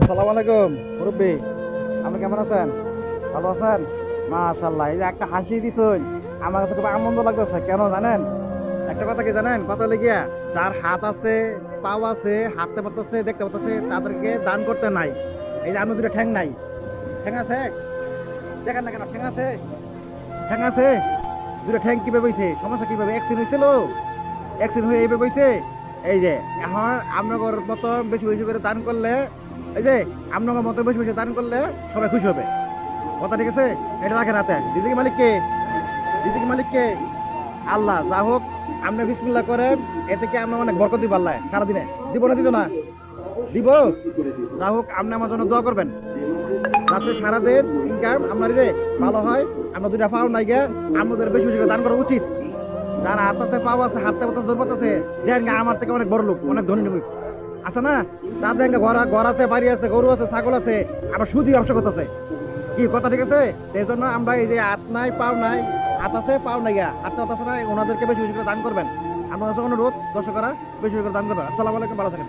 আসসালামু আলাইকুম, মুরব্বী। আপনি কেমন আছেন? ভালো আছেন? মাশাল্লাহ এই যে একটা হাসি দিছুন, আমার কাছে খুব আনন্দ লাগতেছে, কেন জানেন? একটা কথা কি জানেন? কথা লেগিয়া যার হাত আছে, পাও আছে, হাঁটতে পারতেছে, দেখতে পারতেছে, তাদেরকে দান করতে নাই। এই যে আপনার দুটো ঠ্যাং নাই। ঠ্যাং আছে? দেখেন না কেন, ঠ্যাং আছে? ঠ্যাং আছে? দুটো ঠ্যাং কীভাবে হয়েছে সমস্যা কীভাবে? অ্যাক্সিডেন্ট হয়েছিল অ্যাক্সিডেন্ট হয়ে এইভাবে হয়েছে এই যে, এখন আপনার মতো বেশি বেশি করে দান করলে এই যে আপনার মতো বেশি বেশি দান করলে সবাই খুশি হবে। কথা ঠিক আছে? এটা রাখেন হাতে। রিজিক মালিক কে? রিজিক মালিক কে? আল্লাহ, যা হোক, আপনি বিসমিল্লাহ করেন এ থেকে আমরা অনেক বরকত দিব আল্লাহ, সারাদিনে? দিব না দিব না। দিব? যা হোক, আপনি আমার জন্য দোয়া করবেন। যাতে সারাদিন ইনকাম আপনার যে ভালো হয়, আমরা দুইটা পাও নাই গিয়ে আমাদের বেশি বেশি দান করা উচিত। যারা হাত আছে, পাও আছে পাতাছে, দেখেন আমার থেকে অনেক বড় লোক, অনেক ধনী লোক। আছে না, তার জায়গা ঘর ঘর আছে, বাড়ি আছে, গরু আছে, ছাগল আছে, আবার সুদি ব্যবসা করতেছে কি কথা ঠিক আছে? এই জন্য আমরা এই যে হাত নাই, পাও নাই, হাত আছে, পাও নাই হাত হাত আছে না, ওনাদেরকে বেশি বেশি করে দান করবেন। আমরা অনুরোধ, দর্শকরা বেশি বেশি করে দান করবেন। আসসালামু আলাইকুম, ভালো থাকেন।